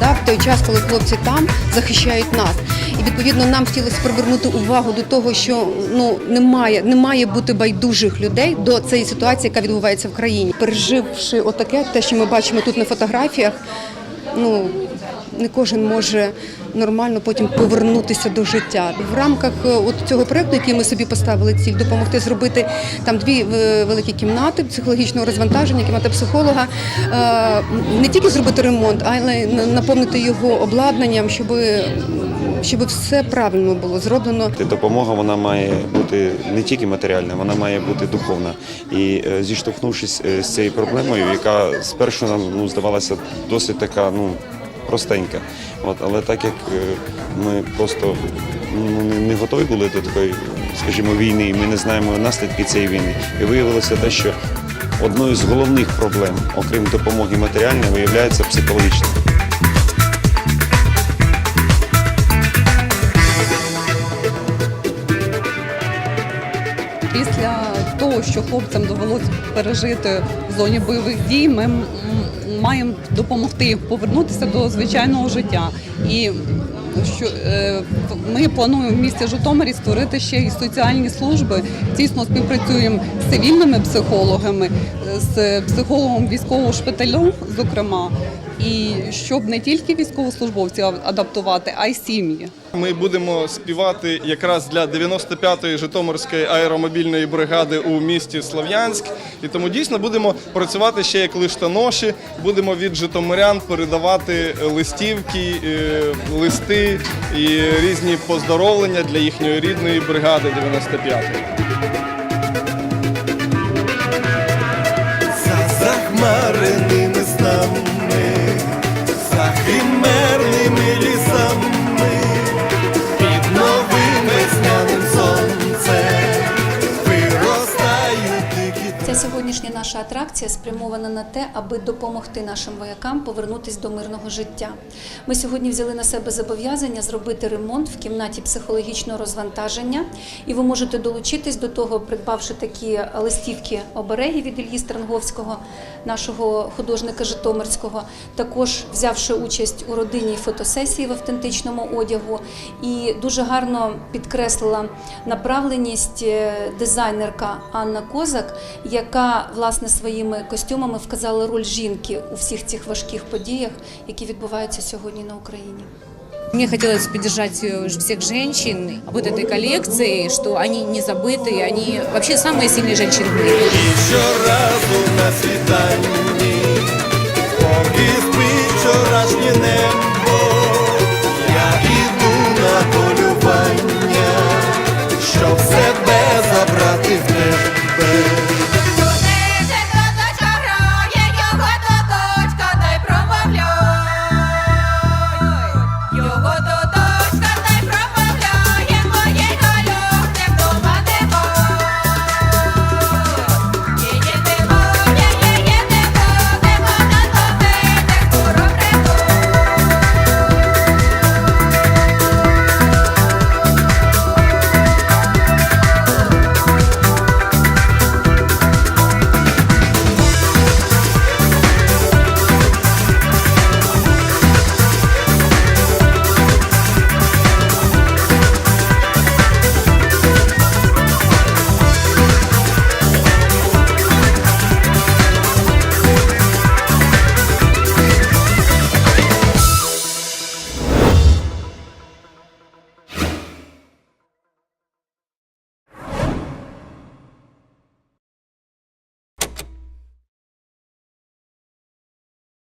да, в той час, коли хлопці там захищають нас. І відповідно нам хотілося привернути увагу до того, що ну немає, не має бути байдужих людей до цієї ситуації, яка відбувається в країні. Переживши отаке, те, що ми бачимо тут на фотографіях, ну не кожен може нормально потім повернутися до життя. В рамках е, от цього проекту, який ми собі поставили ціль, допомогти зробити там дві е, великі кімнати психологічного розвантаження, кімната психолога, е, не тільки зробити ремонт, але й наповнити його обладнанням, щоб, щоб все правильно було зроблено. Допомога вона має бути не тільки матеріальна, вона має бути духовна. І зіштовхнувшись з цією проблемою, яка спершу нам ну, здавалася досить така ну, простенька. От, але так як е, ми просто ну, не- готові були до такої, скажімо, війни, і ми не знаємо наслідки цієї війни. І виявилося те, що одною з головних проблем, окрім допомоги матеріальної, виявляється психологічна. Після того, що хлопцям довелося пережити в зоні бойових дій, ми маємо допомогти повернутися до звичайного життя. І що е, ми плануємо в місті Житомирі створити ще й соціальні служби. Тісно співпрацюємо з цивільними психологами, з психологом військового шпиталю, зокрема, і щоб не тільки військовослужбовців адаптувати, а й сім'ї. Ми будемо співати якраз для 95-ї Житомирської аеромобільної бригади у місті Слов'янськ. І тому дійсно будемо працювати ще як лиштоноші. Будемо від житомирян передавати листівки, е, листи і різні поздоровлення для їхньої рідної бригади 95-ї. Наша атракція спрямована на те, аби допомогти нашим воякам повернутися до мирного життя. Ми сьогодні взяли на себе зобов'язання зробити ремонт в кімнаті психологічного розвантаження, і ви можете долучитись до того, придбавши такі листівки обереги від Ільї Странговського, нашого художника Житомирського, також взявши участь у родинній фотосесії в автентичному одягу, і дуже гарно підкреслила направленість е, дизайнерка Анна Козак, яка власне своїми костюмами вказала роль жінки у всіх цих важких подіях, які відбуваються сьогодні на Україні. Мне хотелось поддержать э, всех женщин вот этой коллекции, что они не забыты, они вообще самые сильные женщины в мире. І щоразу на світанні, поки